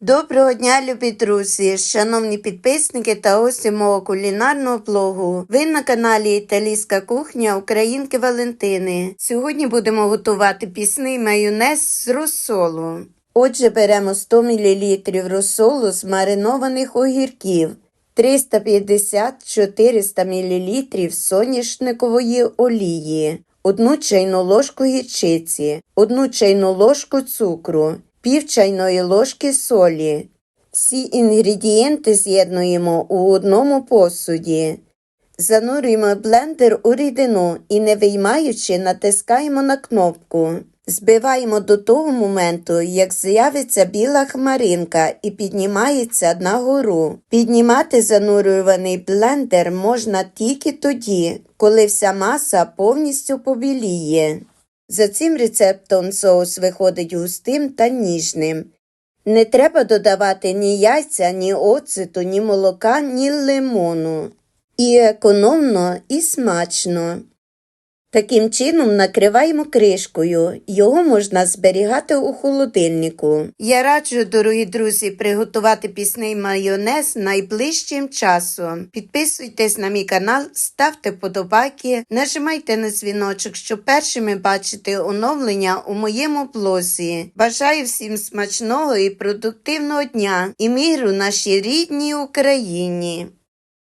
Доброго дня, любі друзі, шановні підписники та гості мого кулінарного блогу. Ви на каналі Італійська кухня Українки Валентини. Сьогодні будемо готувати пісний майонез з розсолу. Отже, беремо 100 мл розсолу з маринованих огірків, 350-400 мл соняшникової олії, 1 чайну ложку гірчиці, 1 чайну ложку цукру, пів чайної ложки солі. Всі інгредієнти з'єднуємо у одному посуді. Занурюємо блендер у рідину і, не виймаючи, натискаємо на кнопку. Збиваємо до того моменту, як з'явиться біла хмаринка і піднімається нагору. Піднімати занурюваний блендер можна тільки тоді, коли вся маса повністю побіліє. За цим рецептом соус виходить густим та ніжним. Не треба додавати ні яйця, ні оциту, ні молока, ні лимону. І економно, і смачно. Таким чином накриваємо кришкою. Його можна зберігати у холодильнику. Я раджу, дорогі друзі, приготувати пісний майонез найближчим часом. Підписуйтесь на мій канал, ставте вподобайки, нажимайте на дзвіночок, щоб першими бачити оновлення у моєму блозі. Бажаю всім смачного і продуктивного дня і миру нашій рідній Україні.